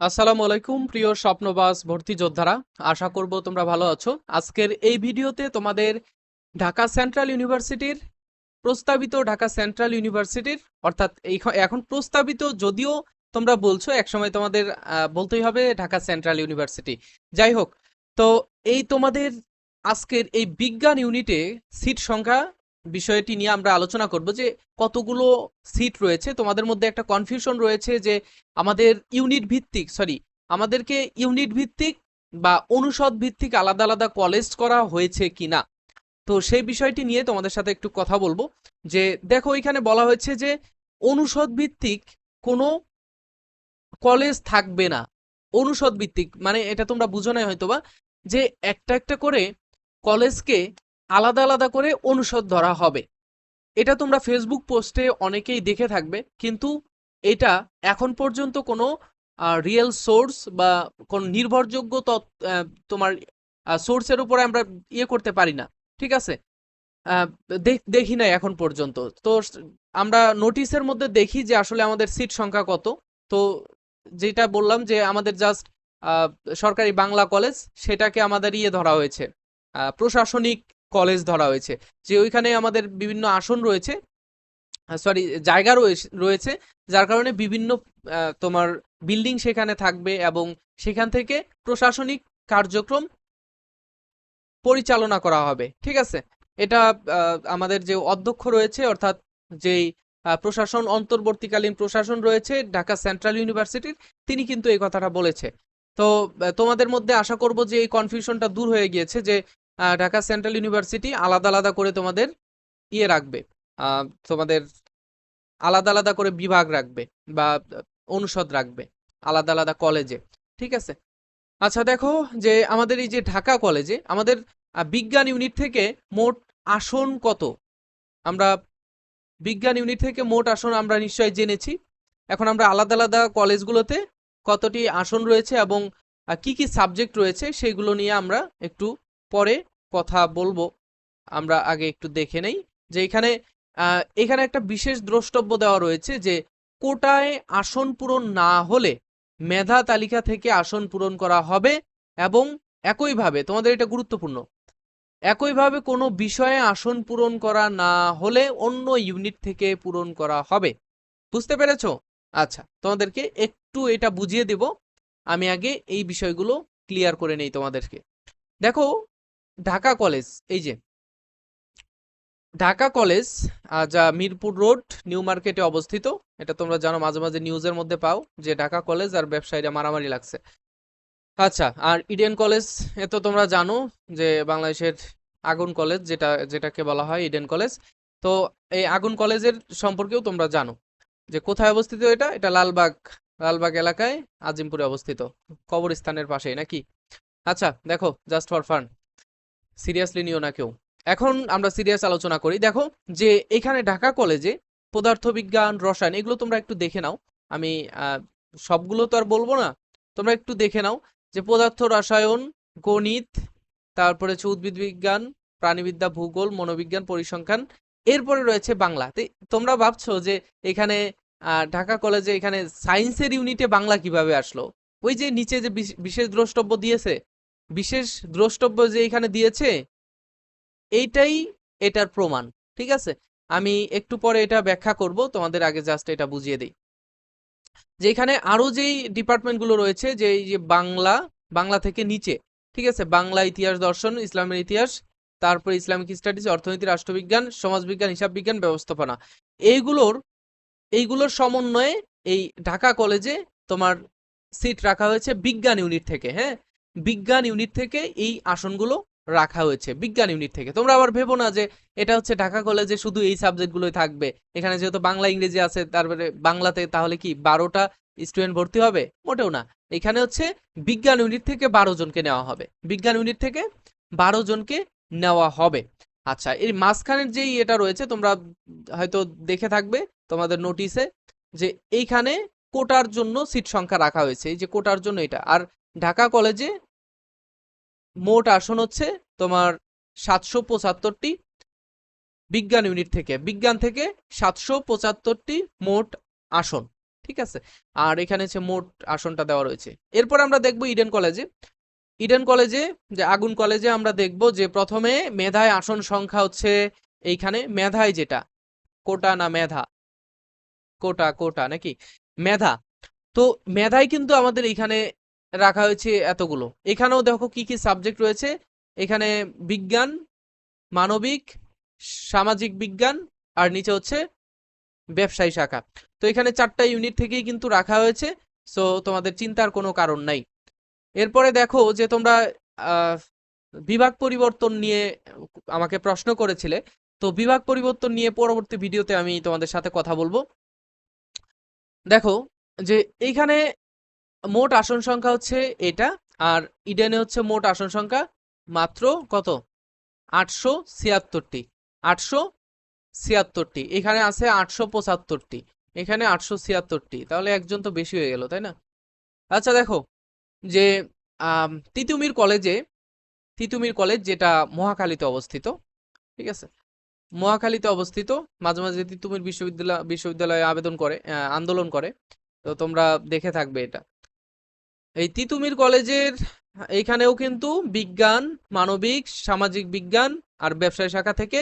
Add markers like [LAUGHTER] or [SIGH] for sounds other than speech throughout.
আসসালামু আলাইকুম, প্রিয় স্বপ্নবাস ভর্তি যোদ্ধারা। আশা করব তোমরা ভালো আছো। আজকের এই ভিডিওতে তোমাদের ঢাকা সেন্ট্রাল ইউনিভার্সিটির প্রস্তাবিত ঢাকা সেন্ট্রাল ইউনিভার্সিটির, অর্থাৎ এখন প্রস্তাবিত যদিও তোমরা বলছো, একসময় তোমাদের বলতেই হবে ঢাকা সেন্ট্রাল ইউনিভার্সিটি। যাই হোক, তো এই তোমাদের আজকের এই বিজ্ঞান ইউনিটে সিট সংখ্যা বিষয়টি নিয়ে আমরা আলোচনা করব যে কতগুলো সিট রয়েছে। তোমাদের মধ্যে একটা কনফিউশন রয়েছে যে আমাদের ইউনিট ভিত্তিক সরি আমাদেরকে ইউনিট ভিত্তিক বা অনুষদ ভিত্তিক আলাদা আলাদা কলেজ করা হয়েছে কিনা। তো সেই বিষয়টি নিয়ে তোমাদের সাথে একটু কথা বলব যে দেখো এখানে বলা হয়েছে যে অনুষদ ভিত্তিক কোনো কলেজ থাকবে না। অনুষদ ভিত্তিক মানে এটা তোমরা বুঝো নাই হয়তোবা, যে একটা একটা করে কলেজকে আলাদা আলাদা করে অনুষদ ধরা হবে। এটা তোমরা ফেসবুক পোস্টে অনেকেই দেখে থাকবে, কিন্তু এটা এখন পর্যন্ত কোনো রিয়েল সোর্স বা কোন নির্ভরযোগ্য তোমার সোর্সের উপরে আমরা ইয়ে করতে পারি না, ঠিক আছে? দেখ- দেখি না এখন পর্যন্ত। তো আমরা নোটিশের মধ্যে দেখি যে আসলে আমাদের সিট সংখ্যা কত। তো যেটা বললাম যে আমাদের জাস্ট সরকারি বাংলা কলেজ সেটাকে আমাদের ইয়ে ধরা হয়েছে। প্রশাসনিক কলেজ ধরা হয়েছে। যে ওইখানে আমাদের বিভিন্ন আসন রয়েছে সরি জায়গা রয়েছে- যার কারণে বিভিন্ন তোমার বিল্ডিং সেখানে থাকবে এবং সেখান থেকে প্রশাসনিক কার্যক্রম পরিচালনা করা হবে, ঠিক আছে? এটা আমাদের যে অধ্যক্ষ রয়েছে, অর্থাৎ যেই প্রশাসন, অন্তর্বর্তীকালীন প্রশাসন রয়েছে, ঢাকা সেন্ট্রাল ইউনিভার্সিটির, তিনি কিন্তু এই কথাটা বলেছে। তো তোমাদের মধ্যে আশা করব যে এই কনফিউশনটা দূর হয়ে গিয়েছে যে ঢাকা সেন্ট্রাল ইউনিভার্সিটি আলাদা আলাদা করে তোমাদের ইয়ে রাখবে তোমাদের আলাদা আলাদা করে বিভাগ রাখবে বা অনুষদ রাখবে আলাদা আলাদা কলেজে, ঠিক আছে? আচ্ছা দেখো যে আমাদের এই যে ঢাকা কলেজে আমাদের বিজ্ঞান ইউনিট থেকে মোট আসন কত? আমরা বিজ্ঞান ইউনিট থেকে মোট আসন আমরা নিশ্চয়ই জেনেছি। এখন আমরা আলাদা আলাদা কলেজগুলোতে কতটি আসন রয়েছে এবং কি কি সাবজেক্ট রয়েছে সেগুলো নিয়ে আমরা একটু পরে কথা বলব। আমরা আগে একটু দেখে নেই যে এখানে এখানে একটা বিশেষ দ্রষ্টব্য দেওয়া রয়েছে যে কোটায় আসন পূরণ না হলে মেধা তালিকা থেকে আসন পূরণ করা হবে এবং একইভাবে, তোমাদের এটা গুরুত্বপূর্ণ, একইভাবে কোনো বিষয়ে আসন পূরণ করা না হলে অন্য ইউনিট থেকে পূরণ করা হবে। বুঝতে পেরেছ? আচ্ছা তোমাদেরকে একটু এটা বুঝিয়ে দেব। আমি আগে এই বিষয়গুলো ক্লিয়ার করে নেই তোমাদেরকে। দেখো ঢাকা কলেজ, এই যে। ঢাকা কলেজ যা মিরপুর রোড, নিউ মার্কেটে অবস্থিত। এটা তোমরা জানো, মাঝে মাঝে নিউজের মধ্যে পাও যে ঢাকা কলেজ আর ব্যবসায়ীরা মারামারি লাগছে। আচ্ছা আর ইডেন কলেজ, এ তো তোমরা জানো যে বাংলাদেশের আগুন কলেজ, যেটা, যেটাকে বলা হয় ইডেন কলেজ। তো এই আগুন কলেজের সম্পর্কেও তোমরা জানো যে কোথায় অবস্থিত এটা? এটা লালবাগ লালবাগ এলাকায় আজিমপুরে অবস্থিত। কবরস্থানের পাশেই, নাকি? আচ্ছা দেখো জাস্ট ফর ফান সিরিয়াসলি নিও না কেউ। এখন আমরা সিরিয়াস আলোচনা করি। দেখো যে এখানে ঢাকা কলেজে পদার্থবিজ্ঞান, রসায়ন এগুলো তোমরা একটু দেখে নাও। আমি সবগুলো তো আর বলব না। তোমরা একটু দেখে নাও যে পদার্থ, রসায়ন, গণিত, তারপরে হচ্ছে উদ্ভিদ বিজ্ঞান, প্রাণীবিদ্যা, ভূগোল, মনোবিজ্ঞান, পরিসংখ্যান, এরপরে রয়েছে বাংলা। তোমরা ভাবছ যে এখানে ঢাকা কলেজে এখানে সায়েন্সের ইউনিটে বাংলা কীভাবে আসলো? ওই যে নিচে যে বিশ- বিশেষ দ্রষ্টব্য দিয়েছে বিশেষ দ্রষ্টব্য যে এখানে দিয়েছে, এইটাই এটার প্রমাণ, ঠিক আছে? আমি একটু পরে এটা ব্যাখ্যা করব, তোমাদের আগে জাস্ট এটা বুঝিয়ে দিই। যে এখানে আরও যেই ডিপার্টমেন্টগুলো রয়েছে, যে এই যে বাংলা বাংলা থেকে নিচে, ঠিক আছে? বাংলা ইতিহাস দর্শন, ইসলামের ইতিহাস, তারপরে ইসলামিক স্টাডিজ, অর্থনীতি, রাষ্ট্রবিজ্ঞান, সমাজবিজ্ঞান হিসাব বিজ্ঞান ব্যবস্থাপনা, এইগুলোর এইগুলোর সমন্বয়ে এই ঢাকা কলেজে তোমার সিট রাখা হয়েছে বিজ্ঞান ইউনিট থেকে হ্যাঁ? বিজ্ঞান ইউনিট থেকে এই আসনগুলো রাখা হয়েছে, বিজ্ঞান ইউনিট থেকে। তোমরা আবার ভেবো না যে এটা হচ্ছে ঢাকা কলেজে শুধু এই সাবজেক্টগুলোই থাকবে। এখানে যেহেতু বাংলা, ইংরেজি আছে, তারপরে বাংলাতে তাহলে কি বারোটা স্টুডেন্ট ভর্তি হবে? মোটেও না। এখানে হচ্ছে বিজ্ঞান ইউনিট থেকে বারো জনকে নেওয়া হবে। বিজ্ঞান ইউনিট থেকে বারো জনকে নেওয়া হবে। আচ্ছা এর মাঝখানের যেই এটা রয়েছে, তোমরা হয়তো দেখে থাকবে তোমাদের নোটিশে যে এইখানে কোটার জন্য সিট সংখ্যা রাখা হয়েছে। এই যে কোটার জন্য এটা। আর ঢাকা কলেজে মোট আসন হচ্ছে তোমার সাতশো পঁচাত্তরটি বিজ্ঞান ইউনিট থেকে। বিজ্ঞান থেকে সাতশো পঁচাত্তরটি মোট আসন, ঠিক আছে? আর এখানে হচ্ছে মোট আসনটা দেওয়া রয়েছে। এরপর আমরা দেখব ইডেন কলেজে। ইডেন কলেজে, যে আগুন কলেজে আমরা দেখব যে প্রথমে মেধায় আসন সংখ্যা হচ্ছে এইখানে, মেধায় যেটা, কোটা না মেধা? কোটা কোটা, নাকি? মেধা। তো মেধায় কিন্তু আমাদের এখানে রাখা হয়েছে এতগুলো। এখানেও দেখো কি কি সাবজেক্ট রয়েছে। এখানে বিজ্ঞান, মানবিক, সামাজিক বিজ্ঞান, আর নিচে হচ্ছে ব্যবসায়ী শাখা। তো এখানে চারটা ইউনিট থেকেই কিন্তু রাখা হয়েছে। সো তোমাদের চিন্তার কোনো কারণ নাই। এরপরে দেখো যে তোমরা বিভাগ পরিবর্তন নিয়ে আমাকে প্রশ্ন করেছিলে। তো বিভাগ পরিবর্তন নিয়ে পরবর্তী ভিডিওতে আমি তোমাদের সাথে কথা বলব। দেখো যে এইখানে মোট আসন সংখ্যা হচ্ছে এটা, আর ইডেনে হচ্ছে মোট আসন সংখ্যা মাত্র কত? আটশো ছিয়াত্তরটি। আটশো ছিয়াত্তরটি। এখানে আছে আটশো পঁচাত্তরটি। এখানে আটশো ছিয়াত্তরটি। তাহলে একজন তো বেশি হয়ে গেল, তাই না? আচ্ছা দেখো যে তিতুমির কলেজে, তিতুমির কলেজ যেটা মহাখালীতে অবস্থিত, ঠিক আছে? মহাখালীতে অবস্থিত, মাঝে মাঝে তিতুমির বিশ্ববিদ্যালয়, বিশ্ববিদ্যালয়ে আবেদন করে আন্দোলন করে, তো তোমরা দেখে থাকবে এটা। এই তিতুমির কলেজের এইখানেও কিন্তু বিজ্ঞান, মানবিক, সামাজিক বিজ্ঞান আর ব্যবসায় শাখা থেকে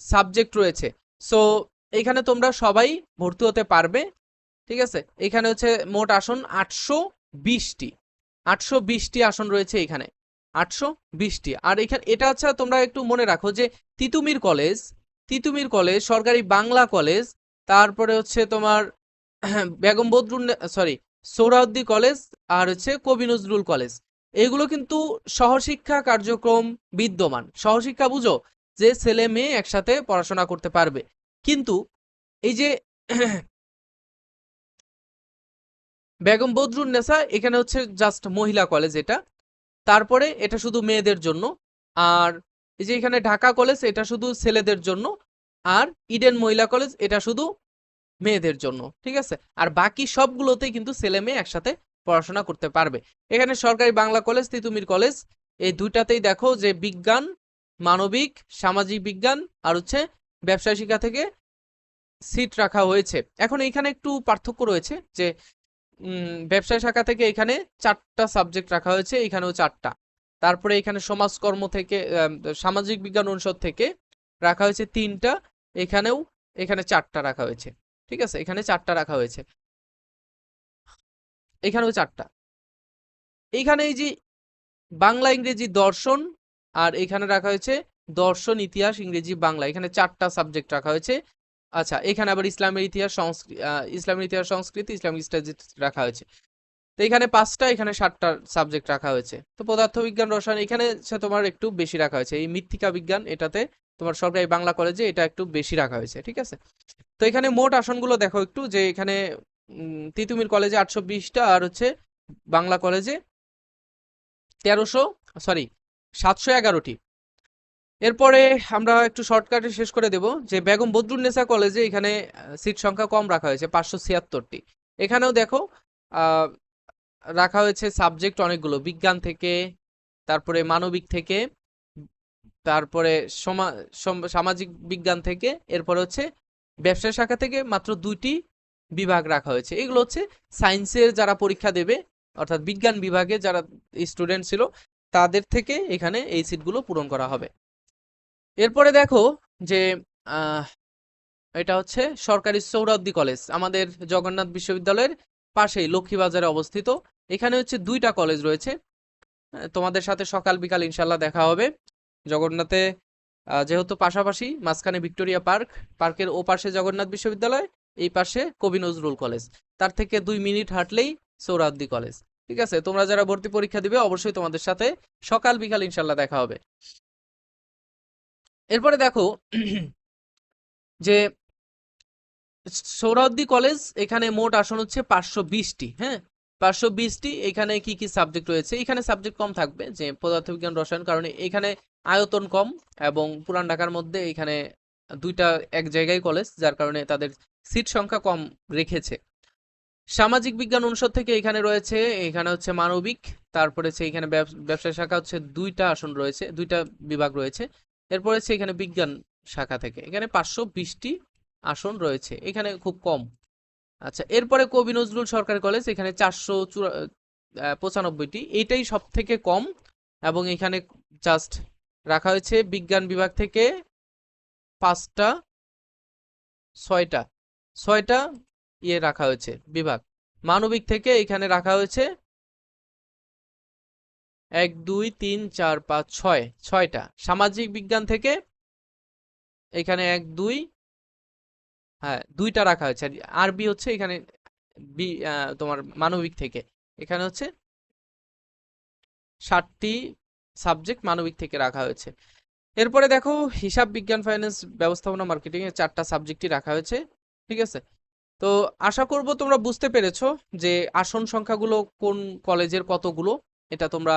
সাবজেক্ট রয়েছে। সো এখানে তোমরা সবাই ভর্তি হতে পারবে, ঠিক আছে? এখানে হচ্ছে মোট আসন আটশো বিশটি। আটশো বিশটি আসন রয়েছে এখানে আটশো বিশটি। আর এখানে এটা আচ্ছা তোমরা একটু মনে রাখো যে তিতুমির কলেজ তিতুমির কলেজ, সরকারি বাংলা কলেজ, তারপরে হচ্ছে তোমার [CLEARS THROAT] বেগম বদরুন, সরি সোহরাওয়ার্দী কলেজ আর হচ্ছে কবি নজরুল কলেজ। এগুলো কিন্তু সহশিক্ষা কার্যক্রম বিদ্যমান। সহশিক্ষা বুঝো যে ছেলে মেয়ে একসাথে পড়াশোনা করতে পারবে। কিন্তু এই যে [CLEARS THROAT] বেগম বদরুন্নেসা এখানে হচ্ছে জাস্ট মহিলা কলেজ এটা। তারপরে এটা শুধু মেয়েদের জন্য। আর এই যে এখানে ঢাকা কলেজ, এটা শুধু ছেলেদের জন্য। আর ইডেন মহিলা কলেজ, এটা শুধু মেয়েদের জন্য, ঠিক আছে? আর বাকি সবগুলোতেই কিন্তু ছেলে মেয়ে একসাথে পড়াশোনা করতে পারবে। এখানে সরকারি বাংলা কলেজ, তিতুমির কলেজ, এই দুইটাতেই দেখো যে বিজ্ঞান, মানবিক, সামাজিক বিজ্ঞান আর হচ্ছে ব্যবসায় শিক্ষা থেকে সিট রাখা হয়েছে। এখন এখানে একটু পার্থক্য রয়েছে যে ব্যবসায় শাখা থেকে এখানে চারটা সাবজেক্ট রাখা হয়েছে, এখানেও চারটা। তারপরে এখানে সমাজকর্ম থেকে সামাজিক বিজ্ঞান অনুষদ থেকে রাখা হয়েছে তিনটা, এখানেও, এখানে চারটা রাখা হয়েছে। ঠিক আছে? এখানে চারটা রাখা হয়েছে। এখানেও চারটা। এইখানে এই যে বাংলা, ইংরেজি দর্শন আর এখানে রাখা হয়েছে দর্শন, ইতিহাস, ইংরেজি, বাংলা। এখানে চারটা সাবজেক্ট রাখা হয়েছে। আচ্ছা এখানে আবার ইসলামের ইতিহাস সংস্কৃতি ইসলামের ইতিহাস, সংস্কৃতি স্টাডিজ রাখা হয়েছে। তো এখানে পাঁচটা, এখানে সাতটা সাবজেক্ট রাখা হয়েছে। তো পদার্থবিজ্ঞান, রসায়ন, এখানে হচ্ছে তোমার একটু বেশি রাখা হয়েছে। এই মৃত্তিকা বিজ্ঞান, এটাতে তোমার সরকারি বাংলা কলেজে এটা একটু বেশি রাখা হয়েছে, ঠিক আছে? তো এখানে মোট আসনগুলো দেখো একটু, যে এখানে তিতুমির কলেজে আটশো বিশটা আর হচ্ছে বাংলা কলেজে তেরোশো সরি সাতশো এগারোটি। এরপরে আমরা একটু শর্টকাটে শেষ করে দেব, যে বেগম বদরুন্নেসা কলেজে এখানে সিট সংখ্যা কম রাখা হয়েছে, পাঁচশো ছিয়াত্তরটি। এখানেও দেখো রাখা হয়েছে সাবজেক্ট অনেকগুলো, বিজ্ঞান থেকে, তারপরে মানবিক থেকে, তারপরে সমা- সম- সামাজিক বিজ্ঞান থেকে, এরপরে হচ্ছে ব্যবসা শাখা থেকে মাত্র দুইটি বিভাগ রাখা হয়েছে। এগুলো হচ্ছে সায়েন্সের যারা পরীক্ষা দেবে, অর্থাৎ বিজ্ঞান বিভাগে যারা স্টুডেন্ট ছিল, তাদের থেকে এখানে এই সিটগুলো পূরণ করা হবে। এরপরে দেখো যে এটা হচ্ছে সরকারি সৌরাদ্দি কলেজ। আমাদের জগন্নাথ বিশ্ববিদ্যালয়ের পাশেই লক্ষ্মীবাজারে অবস্থিত। এখানে হচ্ছে দুইটা কলেজ রয়েছে। তোমাদের সাথে সকাল বিকাল ইনশাল্লাহ দেখা হবে। জগন্নাথে যেহেতু পাশাপাশি মাঝখানে ভিক্টোরিয়া পার্ক, পার্কের ও পাশে জগন্নাথ বিশ্ববিদ্যালয়, এই পাশে কবি নজরুল কলেজ। তার থেকে দুই মিনিট হাঁটলেই সৌরাদ্দি কলেজ। ঠিক আছে, তোমরা যারা ভর্তি পরীক্ষা দিবে, অবশ্যই তোমাদের সাথে সকাল বিকাল ইনশাল্লাহ দেখা হবে। এরপরে দেখো [CLEARS THROAT] যে সোহরাওয়ার্দী কলেজ, এখানে মোট আসন হচ্ছে পাঁচশো বিশটি হ্যাঁ? পাঁচশো বিশটি, এখানে কি কি সাবজেক্ট রয়েছে? এখানে সাবজেক্ট কম থাকবে, যে পদার্থবিজ্ঞান, রসায়ন, কারণে এখানে আয়তন কম এবং পুরান ঢাকার মধ্যে এখানে দুইটা এক জায়গায় কলেজ, যার কারণে তাদের সিট সংখ্যা কম রেখেছে। সামাজিক বিজ্ঞান অনুষদ থেকে এখানে রয়েছে, এখানে হচ্ছে মানবিক, তারপরে হচ্ছে এখানে ব্যব- ব্যবসায় শাখা হচ্ছে দুইটা আসন রয়েছে, দুইটা বিভাগ রয়েছে। এরপরে হচ্ছে এখানে বিজ্ঞান শাখা থেকে, এখানে পাঁচশো বিশটি আসন রয়েছে, এখানে খুব কম। আচ্ছা এরপরে কবি নজরুল সরকারি কলেজ, এখানে চারশো চুরা পঁচানব্বইটি, এটাই সব থেকে কম এবং এখানে জাস্ট রাখা হয়েছে বিজ্ঞান বিভাগ থেকে পাঁচটা, ছয়টা ছয়টা ইয়ে রাখা হয়েছে বিভাগ। মানবিক থেকে এখানে রাখা হয়েছে এক, দুই, তিন, চার, পাঁচ, ছয়, ছয়টা। সামাজিক বিজ্ঞান থেকে এখানে এক, দুই হ্যাঁ দুইটা রাখা হয়েছে। আর আরবি হচ্ছে এখানে বি তোমার মানবিক থেকে। এখানে হচ্ছে ষাটটি সাবজেক্ট মানবিক থেকে রাখা হয়েছে। এরপরে দেখো, হিসাব বিজ্ঞান ফাইন্যান্স ব্যবস্থাপনা মার্কেটিং এর চারটা সাবজেক্টই রাখা হয়েছে, ঠিক আছে? তো আশা করব তোমরা বুঝতে পেরেছ যে আসন সংখ্যাগুলো কোন কলেজের কতগুলো, এটা তোমরা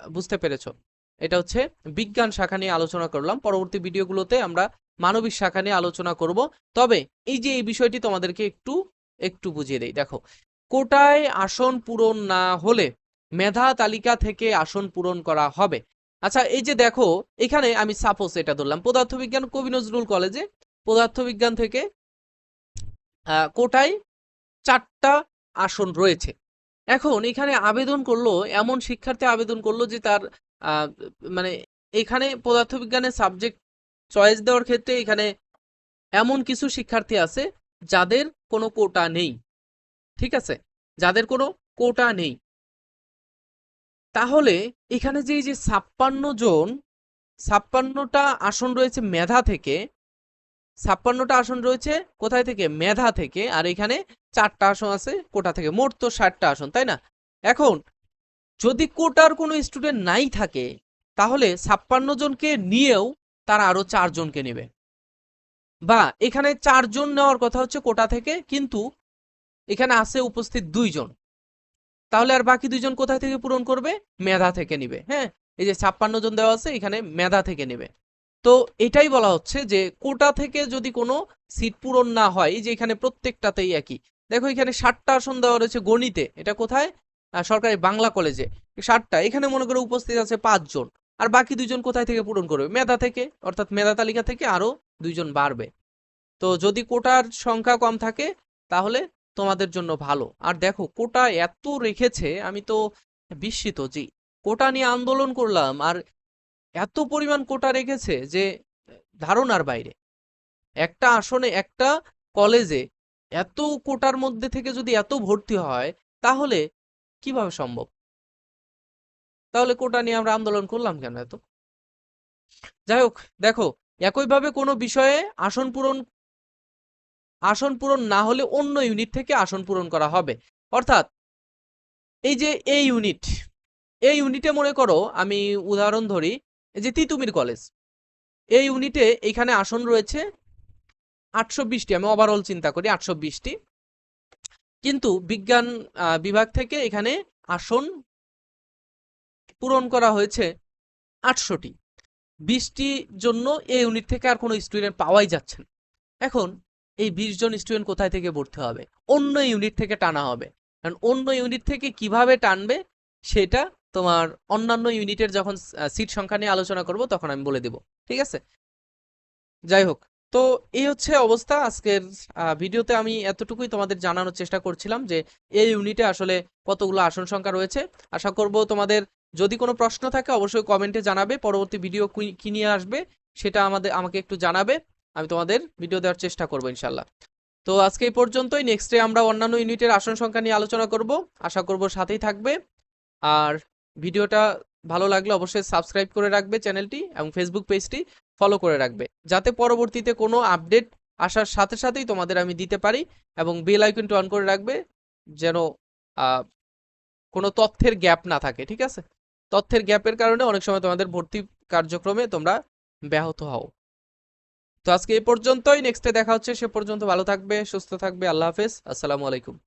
বুঝতে পেরেছ। এটা হচ্ছে বিজ্ঞান শাখা নিয়ে আলোচনা করলাম। পরবর্তী ভিডিওগুলোতে আমরা মানবিক শাখা নিয়ে আলোচনা করব। তবে এই যে এই বিষয়টি তোমাদেরকে একটু একটু বুঝিয়ে দেই। দেখো, কোটায় আসন পূরণ না হলে মেধা তালিকা থেকে আসন পূরণ করা হবে। আচ্ছা এই যে দেখো, এখানে আমি সাপোজ এটা ধরলাম, পদার্থবিজ্ঞান কবি নজরুল কলেজে, পদার্থবিজ্ঞান থেকে কোটায় চারটা আসন রয়েছে। এখন এখানে আবেদন করল, এমন শিক্ষার্থী আবেদন করল যে তার মানে এখানে পদার্থবিজ্ঞানের সাবজেক্ট চয়েস দেওয়ার ক্ষেত্রে এখানে এমন কিছু শিক্ষার্থী আছে যাদের কোনো কোটা নেই। ঠিক আছে? যাদের কোনো কোটা নেই। তাহলে এখানে যে এই যে ছাপ্পান্ন জন, ছাপ্পান্নটা আসন রয়েছে মেধা থেকে, ছাপ্পান্নটা আসন রয়েছে কোথায় থেকে? মেধা থেকে, আর এখানে চারটা আসন আছে কোটা থেকে। মোট তো ষাটটা আসন, তাই না? এখন, যদি কোটার কোনো স্টুডেন্ট নাই থাকে, তাহলে ছাপ্পান্ন জনকে নিয়েও তারা আরও চারজনকে নেবে। বা এখানে চারজন নেওয়ার কথা হচ্ছে কোটা থেকে, কিন্তু এখানে আছে উপস্থিত দুইজন তাহলে আর বাকি দুইজন কোথায় থেকে পূরণ করবে? মেধা থেকে নিবে। হ্যাঁ এই যে ছাপ্পান্ন জন দেওয়া আছে, এখানে মেধা থেকে নেবে। তো এটাই বলা হচ্ছে যে, কোটা থেকে যদি কোনো সিট পূরণ না হয়, এই যে এখানে প্রত্যেকটাতেই একই। দেখো এখানে ষাটটা আসন দেওয়া রয়েছে গণিতে। এটা কোথায়? সরকারি বাংলা কলেজে। ষাটটা। এখানে মনে করো উপস্থিত আছে পাঁচজন আর বাকি দুজন কোথায় থেকে পূরণ করবে? মেধা থেকে, অর্থাৎ মেধা তালিকা থেকে আরও দুইজন বাড়বে। তো যদি কোটার সংখ্যা কম থাকে, তাহলে তোমাদের জন্য ভালো। আর দেখো, কোটা এত রেখেছে, আমি তো বিস্মিত যে কোটা নিয়ে আন্দোলন করলাম, আর এত পরিমাণ কোটা রেখেছে যে, ধারণার বাইরে। একটা আসনে, একটা কলেজে এত কোটার মধ্যে থেকে যদি এত ভর্তি হয়, তাহলে কীভাবে সম্ভব? তাহলে কোটা নিয়ে আমরা আন্দোলন করলাম কেন এত? যাই হোক, দেখো, একইভাবে কোনো বিষয়ে আসন পূরণ আসন পূরণ না হলে অন্য ইউনিট থেকে আসন পূরণ করা হবে। অর্থাৎ এই যে এই ইউনিট এই ইউনিটে মনে করো আমি উদাহরণ ধরি যে তিতুমির কলেজ। এই ইউনিটে এখানে আসন রয়েছে আটশো বিশটি, আমি ওভারঅল চিন্তা করি আটশো বিশটি। কিন্তু বিজ্ঞান বিভাগ থেকে এখানে আসন পূরণ করা হয়েছে আটশোটি। বিশটির জন্য এই ইউনিট থেকে আর কোনো স্টুডেন্ট পাওয়াই যাচ্ছে না। এখন এই বিশ জন স্টুডেন্ট কোথায় থেকে ভর্তি হবে? অন্য ইউনিট থেকে টানা হবে। কারণ অন্য ইউনিট থেকে কীভাবে টানবে, সেটা তোমার অন্যান্য ইউনিটের যখন সিট সংখ্যা নিয়ে আলোচনা করব, তখন আমি বলে দেব। ঠিক আছে? যাই হোক, তো এই হচ্ছে অবস্থা। আজকের ভিডিওতে আমি এতটুকুই তোমাদের জানানোর চেষ্টা করছিলাম যে, এই ইউনিটে আসলে কতগুলো আসন সংখ্যা রয়েছে। আশা করব তোমাদের যদি কোনো প্রশ্ন থাকে, অবশ্যই কমেন্টে জানাবে। পরবর্তী ভিডিও কি- কি নিয়ে আসবে, সেটা আমাদের, আমাকে একটু জানাবে। আমি তোমাদের ভিডিও দেওয়ার চেষ্টা করব ইনশাল্লাহ তো আজকে এই পর্যন্তই। নেক্সট নেক্সটে আমরা অন্যান্য ইউনিটের আসন সংখ্যা নিয়ে আলোচনা করব। আশা করব সাথেই থাকবে। আর ভিডিওটা ভালো লাগলে অবশ্যই সাবস্ক্রাইব করে রাখবে চ্যানেলটি এবং ফেসবুক পেজটি ফলো করে রাখবে। যাতে পরবর্তীতে কোনো আপডেট আসার সাথে সাথেই তোমাদের আমি দিতে পারি এবং বেল আইকনটি অন করে রাখবে যেন কোনো তথ্যের গ্যাপ না থাকে, ঠিক আছে? তথ্যের গ্যাপের কারণে অনেক সময় তোমাদের ভর্তি কার্যক্রমে তোমরা ব্যাহত হও। তো আজকে এই পর্যন্তই। নেক্সটে দেখা হচ্ছে, সে পর্যন্ত ভালো থাকবে, সুস্থ থাকবে। আল্লাহ হাফেজ। আসসালামু আলাইকুম।